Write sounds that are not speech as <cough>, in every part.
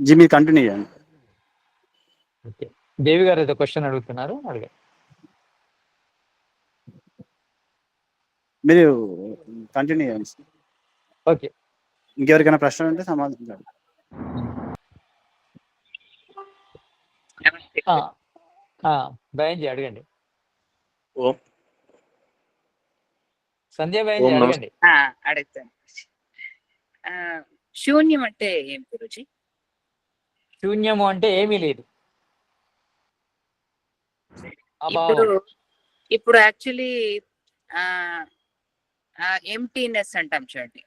G మీరు continue చేయండి. Okay. దేవి గారు ఏదో క్వశ్చన్ అడుగుతున్నారు అడిగా మీరు కంటిన్యూ చేయండి. ఓకే. ఇంకెవరికైనా ప్రశ్న ఉంటే సమాధానం చెప్పండి. నమస్తే. ఆ, ఆ, భయంజీ అడగండి. ఓం. సంధ్య భయంజీ. అడగండి. ఆ, అడుగుతాను. ఆ, శూన్యం అంటే ఏం గురుజీ శూన్యము అంటే ఏమీ లేదు. ఇప్పుడు ఇప్పుడు యాక్చువల్లీ ఎంటీనెస్ అంటాం చూడండి.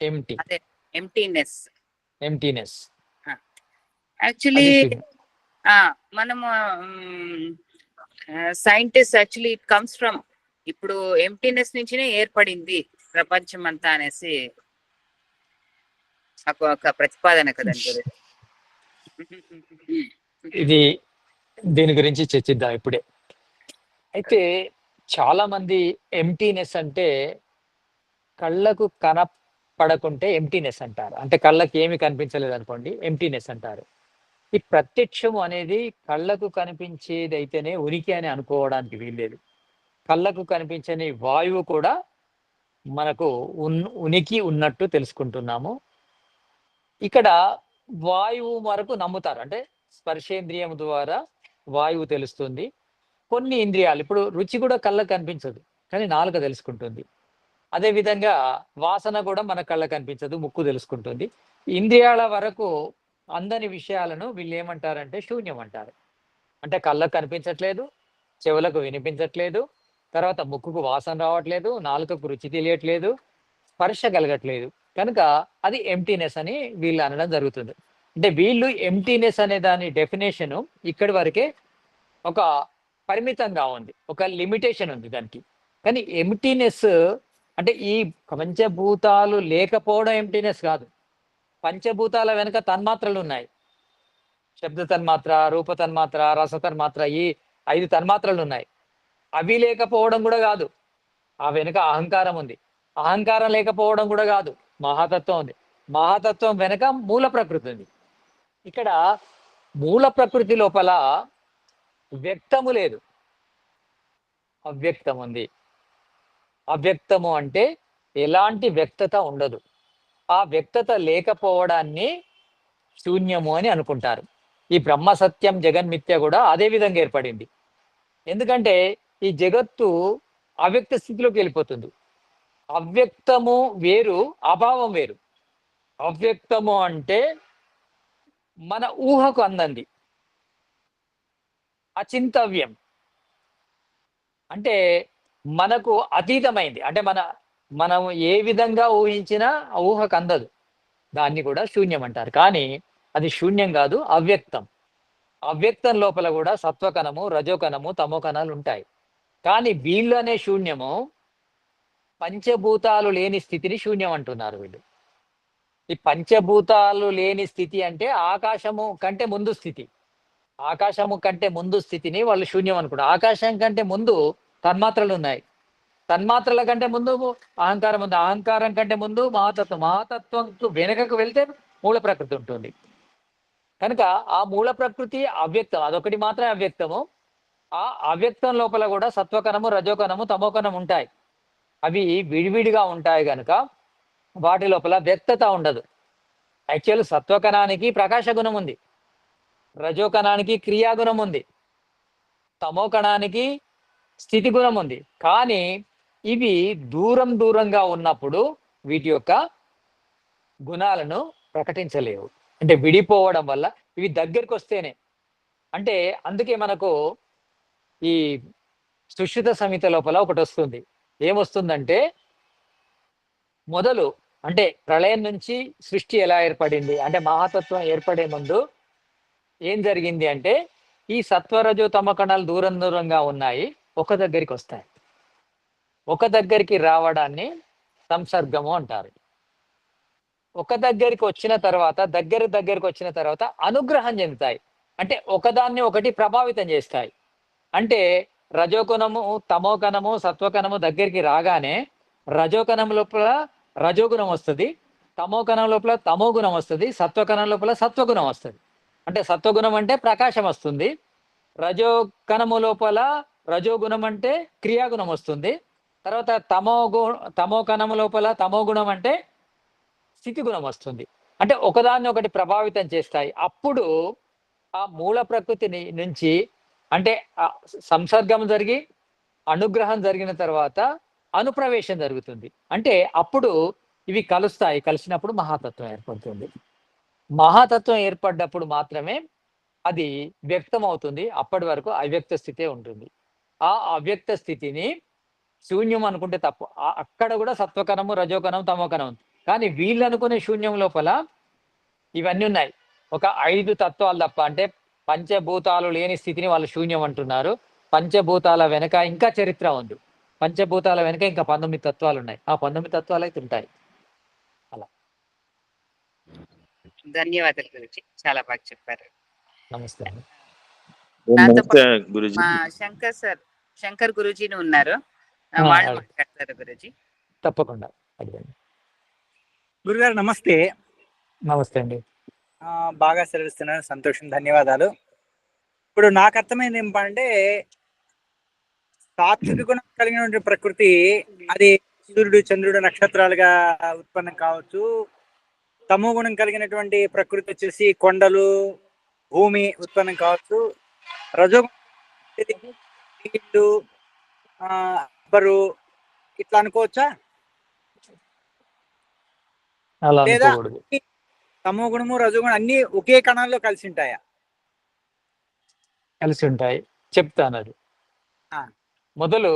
ఎంటీ ఎంటీనెస్ ఎంటీనెస్ యాక్చువల్లీ మనము scientist actually it comes from ఇప్పుడు ఎంటీనెస్ నుంచినే ఏర్పడింది ప్రపంచం అంతా అనేసి ఒక ప్రతిపాదన కదండి. <laughs> ఇది దీని గురించి చర్చిద్దాం ఇప్పుడే. అయితే చాలా మంది ఎంటీనెస్ అంటే కళ్ళకు కనపడకుంటే ఎంటీనెస్ అంటారు. అంటే కళ్ళకి ఏమి కనిపించలేదు అనుకోండి ఎంటీనెస్ అంటారు. ఈ ప్రత్యక్షము అనేది కళ్ళకు కనిపించేది అయితేనే ఉనికి అని అనుకోవడానికి వీల్లేదు. కళ్ళకు కనిపించని వాయువు కూడా మనకు ఉన్ ఉనికి ఉన్నట్టు తెలుసుకుంటున్నాము. ఇక్కడ వాయువు వరకు నమ్ముతారు. అంటే స్పర్శేంద్రియం ద్వారా వాయువు తెలుస్తుంది. కొన్ని ఇంద్రియాలు ఇప్పుడు రుచి కూడా కళ్ళకు కనిపించదు కానీ నాలుక తెలుసుకుంటుంది. అదేవిధంగా వాసన కూడా మన కళ్ళకు కనిపించదు ముక్కు తెలుసుకుంటుంది. ఇంద్రియాల వరకు అందని విషయాలను వీళ్ళు ఏమంటారంటే శూన్యం అంటారు. అంటే కళ్ళకు కనిపించట్లేదు చెవులకు వినిపించట్లేదు తర్వాత ముక్కుకు వాసన రావట్లేదు నాలుకకు రుచి తెలియట్లేదు స్పర్శ కలగట్లేదు. కనుక అది ఎంటీనెస్ అని వీళ్ళు అనడం జరుగుతుంది. అంటే వీళ్ళు ఎంటీనెస్ అనే దాని డెఫినేషను ఇక్కడి వరకే ఒక పరిమితంగా ఉంది. ఒక లిమిటేషన్ ఉంది దానికి. కానీ ఎంటీనెస్ అంటే ఈ పంచభూతాలు లేకపోవడం ఎంటీనెస్ కాదు. పంచభూతాల వెనుక తన్మాత్రలు ఉన్నాయి. శబ్ద తన్మాత్ర రూప తన్మాత్ర రస తన్మాత్ర ఈ ఐదు తన్మాత్రలు ఉన్నాయి. అవి లేకపోవడం కూడా కాదు. ఆ వెనుక అహంకారం ఉంది. అహంకారం లేకపోవడం కూడా కాదు. మహాతత్వం ఉంది మహాతత్వం వెనక మూల ప్రకృతి ఉంది ఇక్కడ మూల ప్రకృతి లోపల వ్యక్తము లేదు. అవ్యక్తం ఉంది అవ్యక్తము అంటే ఎలాంటి వ్యక్తత ఉండదు. ఆ వ్యక్తత లేకపోవడాన్ని శూన్యము అని అనుకుంటారు. ఈ బ్రహ్మ సత్యం జగన్మిథ్య కూడా అదే విధంగా ఏర్పడింది. ఎందుకంటే ఈ జగత్తు అవ్యక్త స్థితిలోకి వెళ్ళిపోతుంది. అవ్యక్తము వేరు అభావం వేరు. అవ్యక్తము అంటే మన ఊహకు అందంది. అచింతవ్యం. అంటే మనకు అతీతమైంది. అంటే మన మనం ఏ విధంగా ఊహించినా ఆ ఊహకు అందదు. దాన్ని కూడా శూన్యం అంటారు. కానీ అది శూన్యం కాదు అవ్యక్తం. అవ్యక్తం లోపల కూడా సత్వకణము రజోకణము తమోకణాలు ఉంటాయి. కానీ వీళ్ళు అనే శూన్యము పంచభూతాలు లేని స్థితిని శూన్యం అంటున్నారు వీళ్ళు. ఈ పంచభూతాలు లేని స్థితి అంటే ఆకాశము కంటే ముందు స్థితి. ఆకాశము కంటే ముందు స్థితిని వాళ్ళు శూన్యం అనుకుంటారు ఆకాశం కంటే ముందు తన్మాత్రలు ఉన్నాయి. తన్మాత్రల కంటే ముందు అహంకారం ఉంది. అహంకారం కంటే ముందు మహాతత్వం మహాతత్వం వెనుకకు వెళ్తే మూల ప్రకృతి ఉంటుంది. కనుక ఆ మూల ప్రకృతి అవ్యక్తం. అదొకటి మాత్రమే అవ్యక్తము. ఆ అవ్యక్తం లోపల కూడా సత్వకణము రజోకణము తమోకణం ఉంటాయి. అవి విడివిడిగా ఉంటాయి కనుక వాటి లోపల వ్యక్తత ఉండదు. యాక్చువల్ సత్వకణానికి ప్రకాశ గుణం ఉంది. రజోకణానికి క్రియాగుణం ఉంది. తమోకణానికి స్థితి గుణం ఉంది. కానీ ఇవి దూరం దూరంగా ఉన్నప్పుడు వీటి యొక్క గుణాలను ప్రకటించలేవు. అంటే విడిపోవడం వల్ల ఇవి దగ్గరికి వస్తేనే. అంటే అందుకే మనకు ఈ సుశ్రుత సంహిత లోపల ఒకటి వస్తుంది. ఏమొస్తుందంటే మొదలు అంటే ప్రళయం నుంచి సృష్టి ఎలా ఏర్పడింది? అంటే మహాతత్వం ఏర్పడే ముందు ఏం జరిగింది అంటే ఈ సత్వరజు తమ కణాలు దూరం దూరంగా ఉన్నాయి ఒక దగ్గరికి వస్తాయి. ఒక దగ్గరికి రావడాన్ని సంసర్గము అంటారు. ఒక దగ్గరికి వచ్చిన తర్వాత దగ్గర దగ్గరికి వచ్చిన తర్వాత అనుగ్రహం చెందుతాయి. అంటే ఒకదాన్ని ఒకటి ప్రభావితం చేస్తాయి. అంటే రజోగుణము తమోకణము సత్వకణము దగ్గరికి రాగానే రజోకణం లోపల రజోగుణం వస్తుంది తమోకణం లోపల తమో గుణం వస్తుంది సత్వకణం లోపల సత్వగుణం వస్తుంది. అంటే సత్వగుణం అంటే ప్రకాశం వస్తుంది రజో కణము లోపల రజోగుణం అంటే క్రియాగుణం వస్తుంది తర్వాత తమో గు తమో లోపల తమో గుణం అంటే స్థితి గుణం వస్తుంది. అంటే ఒకదాన్ని ఒకటి ప్రభావితం చేస్తాయి. అప్పుడు ఆ మూల ప్రకృతిని నుంచి అంటే సంసర్గం జరిగి అనుగ్రహం జరిగిన తర్వాత అనుప్రవేశం జరుగుతుంది. అంటే అప్పుడు ఇవి కలుస్తాయి. కలిసినప్పుడు మహాతత్వం ఏర్పడుతుంది. మహాతత్వం ఏర్పడ్డప్పుడు మాత్రమే అది వ్యక్తం అవుతుంది అప్పటి వరకు అవ్యక్త స్థితే ఉంటుంది. ఆ అవ్యక్త స్థితిని శూన్యం అనుకుంటే తప్పు. అక్కడ కూడా సత్వకణము రజోకణం తమోకణం. కానీ వీళ్ళు అనుకునే శూన్యం లోపల ఇవన్నీ ఉన్నాయి. ఒక ఐదు తత్వాలు తప్ప అంటే పంచభూతాలు లేని స్థితిని వాళ్ళు శూన్యం అంటున్నారు. పంచభూతాల వెనక ఇంకా చరిత్ర ఉంది. పంచభూతాల వెనక ఇంకా పంతొమ్మిది తత్వాలు ఉన్నాయి. ఆ పంతొమ్మిది తత్వాలు అయితే ఉంటాయి. ధన్యవాదాలు గురుజీ. చాలా బాగా చెప్పారు. నమస్తే శంకర్ సార్ శంకర్ గురుజీని ఉన్నారు. వాళ్ళు. మాట్లాడతారు గురుజీ. తప్పకుండా. అడగండి. గురుగారు నమస్తే. నమస్తే అండి. బాగా సెలవిస్తున్నారు. సంతోషం. ధన్యవాదాలు. ఇప్పుడు నాకు అర్థమైంది ఏంటంటే సాత్విక గుణం కలిగినటువంటి ప్రకృతి అది సూర్యుడు చంద్రుడు నక్షత్రాలుగా ఉత్పన్నం కావచ్చు. తమో గుణం కలిగినటువంటి ప్రకృతి వచ్చేసి కొండలు భూమి ఉత్పన్నం కావచ్చు. రజో నీళ్ళు ఆ, రబ్బరు ఇట్లా అనుకోవచ్చా? లేదా తమో గుణము రజోగుణం అన్ని ఒకే కణాల్లో కలిసి ఉంటాయా కలిసి ఉంటాయి చెప్తాను అది. మొదలు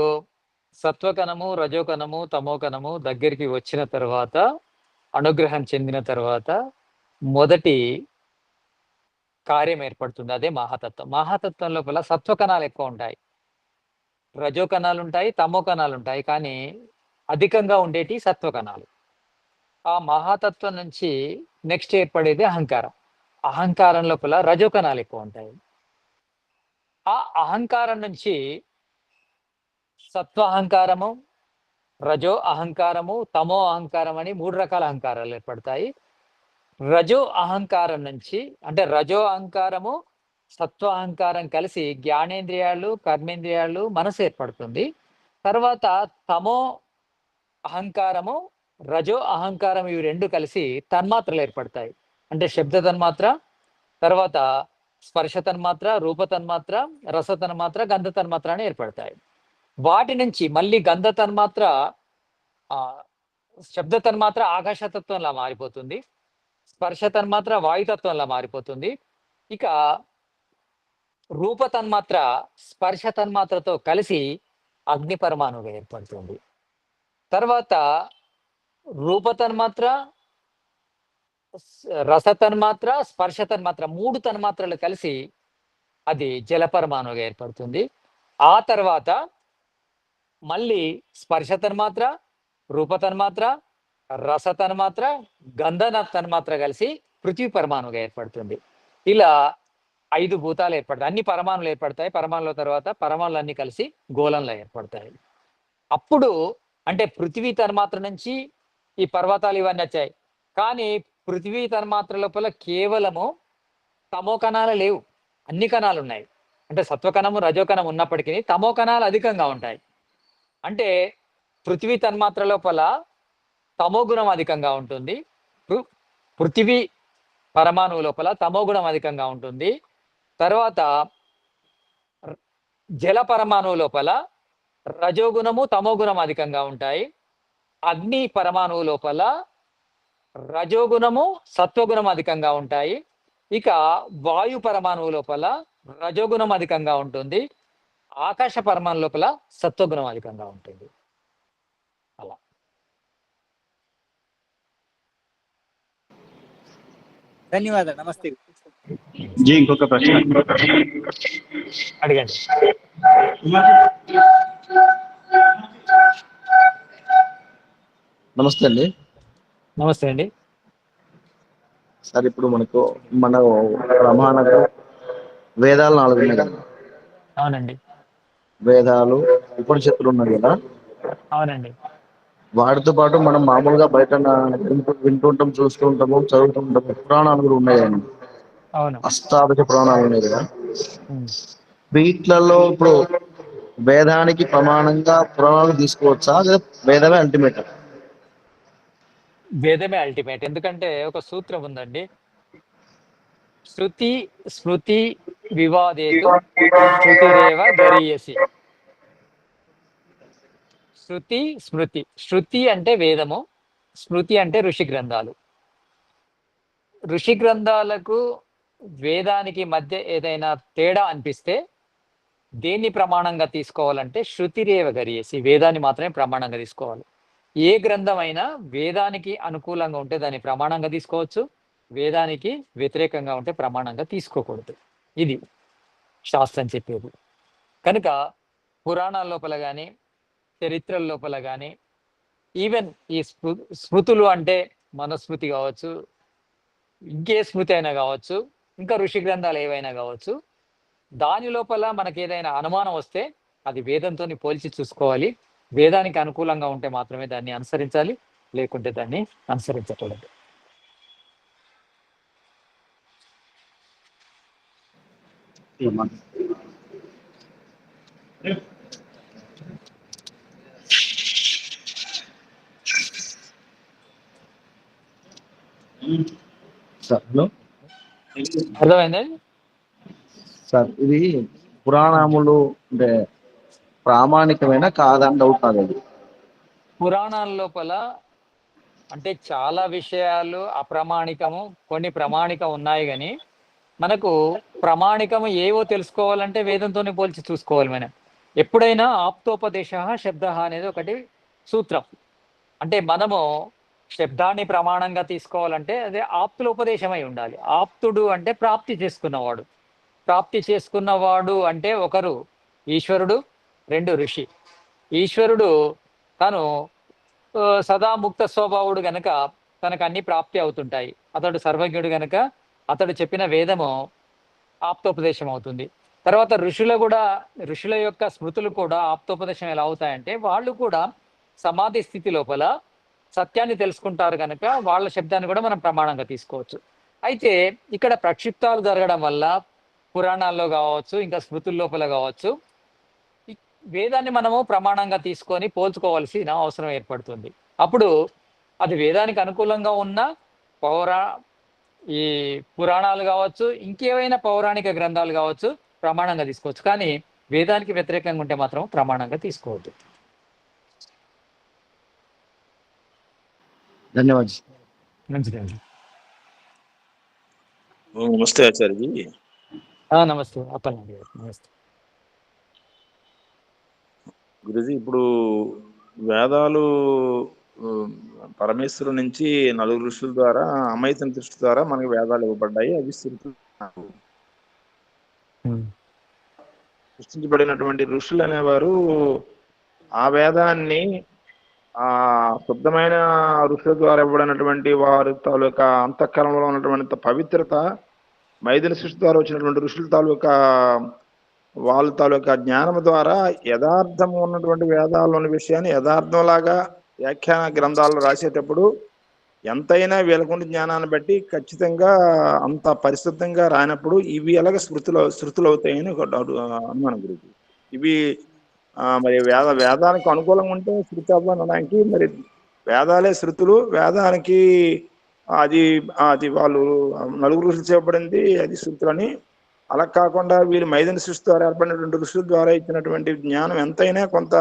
సత్వకణము రజోకణము తమోకణము దగ్గరికి వచ్చిన తర్వాత అనుగ్రహం చెందిన తర్వాత మొదటి కార్యం ఏర్పడుతుంది. అదే మహాతత్వం. మహాతత్వం లోపల సత్వకణాలు ఎక్కువ ఉంటాయి. రజోకణాలు ఉంటాయి తమోకణాలు ఉంటాయి కానీ అధికంగా ఉండేటి సత్వకణాలు. ఆ మహాతత్వం నుంచి నెక్స్ట్ ఏర్పడేది అహంకారం. అహంకారం లోపల రజోకణాలు ఎక్కువ ఉంటాయి. ఆ అహంకారం నుంచి సత్వ అహంకారము రజో అహంకారము తమో అహంకారం అని మూడు రకాల అహంకారాలు ఏర్పడతాయి. రజో అహంకారం నుంచి అంటే రజో అహంకారము సత్వ అహంకారం కలిసి జ్ఞానేంద్రియాలు కర్మేంద్రియాలు మనసు ఏర్పడుతుంది. తర్వాత తమో అహంకారము రజో అహంకారం ఇవి రెండు కలిసి తన్మాత్రలు ఏర్పడతాయి. అంటే శబ్ద తన్మాత్ర తర్వాత స్పర్శ తన్మాత్ర రూప తన్మాత్ర రస తన్మాత్ర గంధ తన్మాత్ర అని ఏర్పడతాయి. వాటి నుంచి మళ్ళీ గంధ తన్మాత్ర ఆ శబ్ద తన్మాత్ర ఆకాశతత్వంలా మారిపోతుంది. స్పర్శ తన్మాత్ర వాయుతత్వంలా మారిపోతుంది. ఇక రూప తన్మాత్ర స్పర్శ తన్మాత్రతో కలిసి అగ్ని పరమాణువుగా ఏర్పడుతుంది. తర్వాత రూప తన్మాత్ర రస తన్మాత్ర స్పర్శ తన్మాత్ర మూడు తన్మాత్రలు కలిసి అది జలపరమాణువుగా ఏర్పడుతుంది. ఆ తర్వాత మళ్ళీ స్పర్శ తన్మాత్ర రూప తన్మాత్ర రస తన్మాత్ర గంధన తన్మాత్ర కలిసి పృథ్వీ పరమాణువుగా ఏర్పడుతుంది. ఇలా ఐదు భూతాలు ఏర్పడతాయి. అన్ని పరమాణులు ఏర్పడతాయి. పరమాణుల తర్వాత పరమాణులు అన్ని కలిసి గోళంలో ఏర్పడతాయి. అప్పుడు అంటే పృథ్వీ తన్మాత్ర నుంచి ఈ పర్వతాలు ఇవన్నీ వచ్చాయి. కానీ పృథ్వీ తన్మాత్ర లోపల కేవలము తమో కణాలు లేవు. అన్ని కణాలు ఉన్నాయి. అంటే సత్వకణము రజోకణం ఉన్నప్పటికీ తమో కణాలు అధికంగా ఉంటాయి. అంటే పృథ్వీ తన్మాత్ర లోపల తమో గుణం అధికంగా ఉంటుంది. పృథివీ పరమాణువు లోపల తమో గుణం అధికంగా ఉంటుంది. తర్వాత జల పరమాణువు లోపల రజోగుణము తమో గుణం అధికంగా ఉంటాయి. అగ్ని పరమాణువు లోపల రజోగుణము సత్వగుణం అధికంగా ఉంటాయి. ఇక వాయు పరమాణువు లోపల రజోగుణం అధికంగా ఉంటుంది. ఆకాశ పరమాణు లోపల సత్వగుణం అధికంగా ఉంటుంది. ధన్యవాదాలు. నమస్తే. జీ ఇంకొక ప్రశ్న. అడగండి. నమస్తే అండి. నమస్తే అండి. సార్ ఇప్పుడు మనకు మన ప్రమాణకు వేదాలు నాలుగు ఉన్నాయి కదా. అవునండి. వేదాలు ఉపనిషత్తులు ఉన్నాయి కదా. అవునండి. వాటితో పాటు మనం మామూలుగా బయట వింటుంటాం చూస్తూ ఉంటాము చదువుతుంటాము పురాణాలు కూడా ఉన్నాయి కదండి అవును. అష్టాదశ పురాణాలు ఉన్నాయి కదా. వీటిలలో ఇప్పుడు వేదానికి ప్రమాణంగా పురాణాలు తీసుకోవచ్చా? లేదా వేదమే అల్టిమేట్ వేదమే అల్టిమేట్ ఎందుకంటే ఒక సూత్రం ఉందండి. శృతి స్మృతి వివాదేతు శృతిరేవ గరీయసి. శృతి స్మృతి. శృతి అంటే వేదము స్మృతి అంటే ఋషి గ్రంథాలు. ఋషి గ్రంథాలకు వేదానికి మధ్య ఏదైనా తేడా అనిపిస్తే దేన్ని ప్రమాణంగా తీసుకోవాలంటే శృతిరేవ గరియసి. వేదాన్ని మాత్రమే ప్రమాణంగా తీసుకోవాలి. ఏ గ్రంథం అయినా వేదానికి అనుకూలంగా ఉంటే దాన్ని ప్రమాణంగా తీసుకోవచ్చు. వేదానికి వ్యతిరేకంగా ఉంటే ప్రమాణంగా తీసుకోకూడదు. ఇది శాస్త్రం చెప్పేది. కనుక పురాణాల లోపల కానీ చరిత్రల లోపల కానీ ఈవెన్ ఈ స్మృ స్మృతులు అంటే మనుస్మృతి కావచ్చు ఇంకే స్మృతి అయినా కావచ్చు ఇంకా ఋషి గ్రంథాలు ఏవైనా కావచ్చు దాని లోపల మనకి ఏదైనా అనుమానం వస్తే అది వేదంతో పోల్చి చూసుకోవాలి. వేదానికి అనుకూలంగా ఉంటే మాత్రమే దాన్ని అనుసరించాలి లేకుంటే దాన్ని అనుసరించకూడదు. సార్ హలో అర్థమైంది? సార్ ఇది పురాణములు అంటే ప్రామాణికమైన కాదని డౌట్ అది పురాణాల లోపల అంటే చాలా విషయాలు అప్రమాణికము కొన్ని ప్రామాణికం ఉన్నాయి కానీ మనకు ప్రామాణికము ఏవో తెలుసుకోవాలంటే వేదంతోనే పోల్చి చూసుకోవాలి మనం. ఎప్పుడైనా ఆప్తోపదేశ శబ్ద అనేది ఒకటి సూత్రం. అంటే మనము శబ్దాన్ని ప్రమాణంగా తీసుకోవాలంటే అదే ఆప్తులోపదేశమై ఉండాలి. ఆప్తుడు అంటే ప్రాప్తి చేసుకున్నవాడు. ప్రాప్తి చేసుకున్నవాడు అంటే ఒకరు ఈశ్వరుడు రెండు ఋషి. ఈశ్వరుడు తను సదా ముక్త స్వభావుడు గనక తనకు అన్ని ప్రాప్తి అవుతుంటాయి. అతడు సర్వజ్ఞుడు గనక అతడు చెప్పిన వేదము ఆప్తోపదేశం అవుతుంది. తర్వాత ఋషుల కూడా ఋషుల యొక్క స్మృతులు కూడా ఆప్తోపదేశం ఎలా అవుతాయంటే వాళ్ళు కూడా సమాధి స్థితి లోపల సత్యాన్ని తెలుసుకుంటారు కనుక వాళ్ళ శబ్దాన్ని కూడా మనం ప్రమాణంగా తీసుకోవచ్చు. అయితే ఇక్కడ ప్రక్షిప్తాలు జరగడం వల్ల పురాణాల్లో కావచ్చు ఇంకా స్మృతుల లోపల కావచ్చు వేదాన్ని మనము ప్రమాణంగా తీసుకొని పోల్చుకోవాల్సిన అవసరం ఏర్పడుతుంది. అప్పుడు అది వేదానికి అనుకూలంగా ఉన్న పౌరా ఈ పురాణాలు కావచ్చు ఇంకేవైనా పౌరాణిక గ్రంథాలు కావచ్చు ప్రమాణంగా తీసుకోవచ్చు. కానీ వేదానికి వ్యతిరేకంగా ఉంటే మాత్రం ప్రమాణంగా తీసుకోవద్దు. ధన్యవాదాలు. మంచిదండి. నమస్తే ఆచార్యజీ. ఆ, నమస్తే. అప్పలనాయుడు గారు. నమస్తే. గురుజీ ఇప్పుడు వేదాలు పరమేశ్వరు నుంచి నలుగురు ఋషుల ద్వారా అమైతన దృష్టి ద్వారా మనకి వేదాలు ఇవ్వబడ్డాయి అవి. సృష్టించబడినటువంటి ఋషులు అనేవారు ఆ వేదాన్ని ఆ శుద్ధమైన ఋషుల ద్వారా ఇవ్వబడినటువంటి వారి తాలూకా అంతఃకరణలో ఉన్నటువంటి పవిత్రత మైదిన సృష్టి ద్వారా వచ్చినటువంటి ఋషుల తాలూకా వాళ్ళ తాలూకా జ్ఞానం ద్వారా యథార్థం ఉన్నటువంటి వేదాల్లోని విషయాన్ని యథార్థంలాగా వ్యాఖ్యాన గ్రంథాలు రాసేటప్పుడు ఎంతైనా వీళ్ళకుండి జ్ఞానాన్ని బట్టి ఖచ్చితంగా అంత పరిశుద్ధంగా రానప్పుడు ఇవి ఎలాగ స్మృతులు శృతులు అవుతాయని ఒక అనుమానం గురించి. ఇవి మరి వేద వేదానికి అనుకూలంగా ఉంటే శృతి అవ్వడానికి మరి వేదాలే శృతులు వేదానికి అది అది వాళ్ళు నలుగురు చేయబడింది అది శృతులని అలా కాకుండా వీళ్ళు మైదన సృష్టి ద్వారా ఏర్పడినటువంటి ఋషుల ద్వారా ఇచ్చినటువంటి జ్ఞానం ఎంతైనా కొంత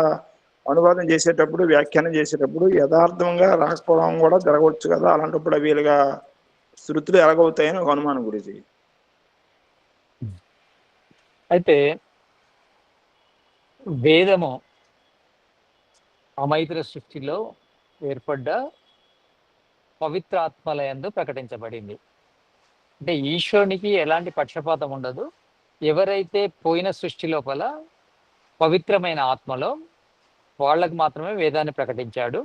అనువాదం చేసేటప్పుడు వ్యాఖ్యానం చేసేటప్పుడు యథార్థంగా రాకపోవడం కూడా జరగవచ్చు కదా? అలాంటప్పుడు వీలుగా శృతులు ఎలాగవుతాయని ఒక అనుమానం గురించి అయితే వేదము అమైత్ర సృష్టిలో ఏర్పడ్డ పవిత్ర ఆత్మలయందు ప్రకటించబడింది. అంటే ఈశ్వరునికి ఎలాంటి పక్షపాతం ఉండదు. ఎవరైతే పోయిన సృష్టి లోపల పవిత్రమైన ఆత్మలో వాళ్ళకు మాత్రమే వేదాన్ని ప్రకటించాడు.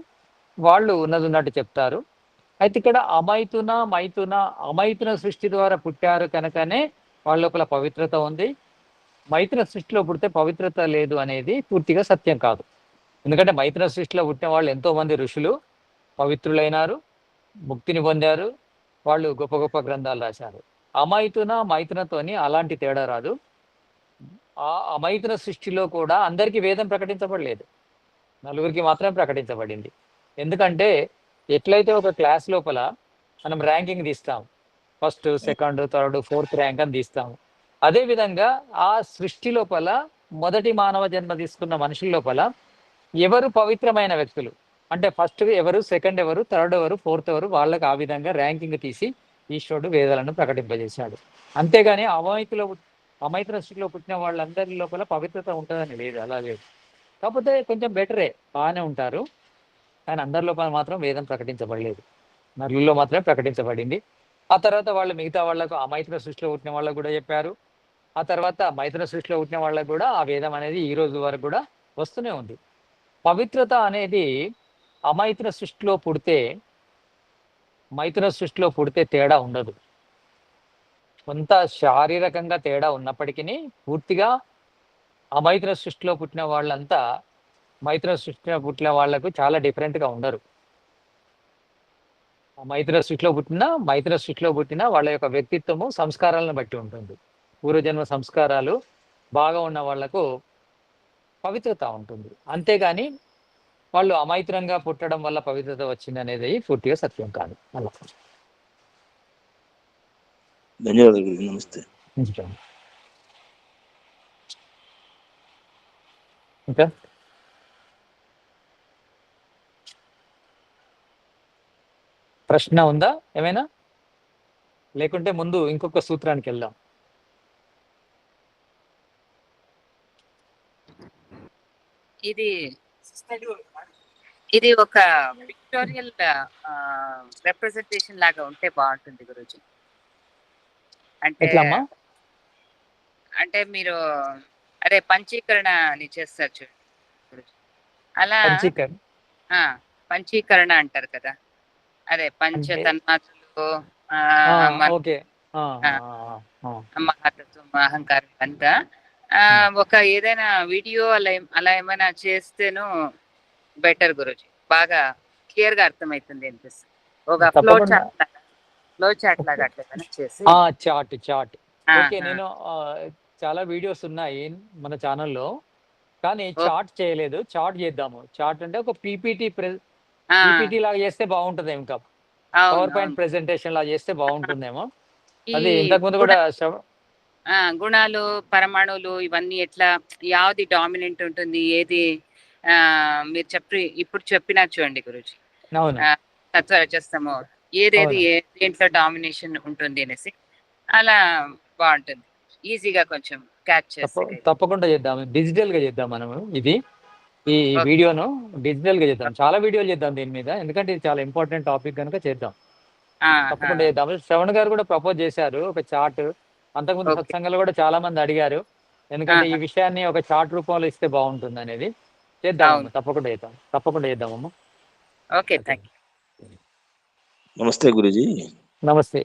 వాళ్ళు ఉన్నది ఉన్నట్టు చెప్తారు. అయితే ఇక్కడ అమైతున మైతున అమైతున సృష్టి ద్వారా పుట్టారు కనుకనే వాళ్ళ లోపల పవిత్రత ఉంది. మైత్ర సృష్టిలో పుడితే పవిత్రత లేదు అనేది పూర్తిగా సత్యం కాదు. ఎందుకంటే మైత్ర సృష్టిలో పుట్టిన వాళ్ళు ఎంతోమంది ఋషులు పవిత్రులైనారు ముక్తిని పొందారు వాళ్ళు గొప్ప గొప్ప గ్రంథాలు రాశారు. అమైతున మైథునతోని అలాంటి తేడా రాదు. ఆ అమైతున సృష్టిలో కూడా అందరికీ వేదం ప్రకటించబడలేదు. నలుగురికి మాత్రమే ప్రకటించబడింది. ఎందుకంటే ఎట్లయితే ఒక క్లాస్ లోపల మనం ర్యాంకింగ్ తీస్తాం. First second third fourth rank అని తీస్తాం. అదే విధంగా ఆ సృష్టి లోపల మొదటి మానవ జన్మ తీసుకున్న మనుషుల లోపల ఎవరు పవిత్రమైన వ్యక్తులు? అంటే ఫస్ట్ ఎవరు సెకండ్ ఎవరు థర్డ్ ఎవరు ఫోర్త్ ఎవరు వాళ్ళకి ఆ విధంగా ర్యాంకింగ్ తీసి ఈశ్వరుడు వేదాలను ప్రకటింపజేశాడు. అంతేగాని అమాయకులో పుట్- అమైత్ర సృష్టిలో పుట్టిన వాళ్ళందరి లోపల పవిత్రత ఉంటుందని లేదు అలా లేదు. కాకపోతే కొంచెం బెటరే బాగానే ఉంటారు. కానీ అందరి లోపల మాత్రం వేదం ప్రకటించబడలేదు. నరులలో మాత్రమే ప్రకటించబడింది. ఆ తర్వాత వాళ్ళు మిగతా వాళ్ళకు అమైత్ర సృష్టిలో పుట్టిన వాళ్ళకు కూడా చెప్పారు. ఆ తర్వాత మైత్ర సృష్టిలో పుట్టిన వాళ్ళకు కూడా ఆ వేదం అనేది ఈ రోజు వరకు కూడా వస్తూనే ఉంది. పవిత్రత అనేది అమైత్ర సృష్టిలో పుడితే మైత్ర సృష్టిలో పుడితే తేడా ఉండదు. కొంత శారీరకంగా తేడా ఉన్నప్పటికీ పూర్తిగా అమైత్ర సృష్టిలో పుట్టిన వాళ్ళంతా మైత్ర సృష్టిలో పుట్టిన వాళ్ళకు చాలా డిఫరెంట్గా ఉండరు. ఆ మైత్ర సృష్టిలో పుట్టిన మైత్ర సృష్టిలో పుట్టిన వాళ్ళ యొక్క వ్యక్తిత్వము సంస్కారాలను బట్టి ఉంటుంది. పూర్వజన్మ సంస్కారాలు బాగా ఉన్న వాళ్ళకు పవిత్రత ఉంటుంది. అంతేగాని వాళ్ళు అమైత్రంగా పుట్టడం వల్ల పవిత్రత వచ్చింది అనేది పూర్తిగా సత్యం కాదు. అలా. ధన్యవాదాలు నమస్తే. ఇంకా? ప్రశ్న ఉందా? ఏమైనా? లేకుంటే ముందు ఇంకొక సూత్రానికి వెళ్దాం. ఇది ఇది ఒక పిక్టోరియల్ రిప్రజెంటేషన్ లాగా ఉంటే బాగుంటుంది గురుజీ. అంటే అంటే మీరు అదే పంచీకరణ అని చేస్తారు చూడండి గురూజీ. అలా పంచీకరణ? ఆ, పంచీకరణ అంటారు కదా. అదే పంచ తన్మాత్రలు ఆ, మహాతత్వం అహంకారం అంతా ఒక ఏదైనా వీడియో అలా అలా ఏమైనా చేస్తేను బెటర్ గురుజీ. బాగా క్లియర్గా అర్థమవుతుంది అనిపిస్తుంది. ఒక ఫ్లో తప్పకుండా. చాట్ ఫ్లో చాట్ లాగా అట్లా ఏమైనా చేసి. ఆ చాట్ చాట్. ఆ, ఓకే. నేను చాలా వీడియోస్ ఉన్నాయి మన ఛానల్లో. కానీ. చాట్ చేయలేదు. చాట్ చేద్దాము. చాట్ అంటే ఒక పీపీటీ పీపీటీ లాగా చేస్తే బాగుంటుంది ఇంకా. పవర్ పాయింట్ అవును. ప్రెజెంటేషన్ లాగా చేస్తే బాగుంటుందేమో. అది ఇంతకు ముందు కూడా గుణాలు పరమాణువులు ఇవన్నీ ఎట్లా యావది డామినెంట్ ఉంటుంది ఏది? ఆ మీరు చెప్పి ఇప్పుడు చెప్పినా చూడండి గురుజీ. తత్వ రజస్తమో ఏదేది దేంట్లో డామినేషన్ ఉంటుంది అనేసి అలా బాగుంటుంది. ఈజీగా కొంచెం క్యాచ్ చేస్తే తప్పకుండా చేద్దాం డిజిటల్గా చేద్దాం మనము ఇది. ఈ. వీడియోను డిజిటల్గా చేద్దాం చాలా వీడియోలు చేద్దాం దీని మీద ఎందుకంటే ఇది చాలా ఇంపార్టెంట్ టాపిక్ కనుక చేద్దాం. ఆ, తప్పకుండా. చేద్దాం. శ్రవణ్ గారు కూడా ప్రపోజ్ చేశారు ఒక చార్ట్. అంతకుముందు. సత్సంగాలు కూడా చాలా మంది అడిగారు. ఎందుకంటే ఈ. విషయాన్ని ఒక చార్ట్ రూపంలో ఇస్తే బాగుంటుంది అనేది. చేద్దాం. తప్పకుండా చేద్దాం. తప్పకుండా చేద్దామమ్మా ఓకే థ్యాంక్ యూ నమస్తే గురుజీ. నమస్తే.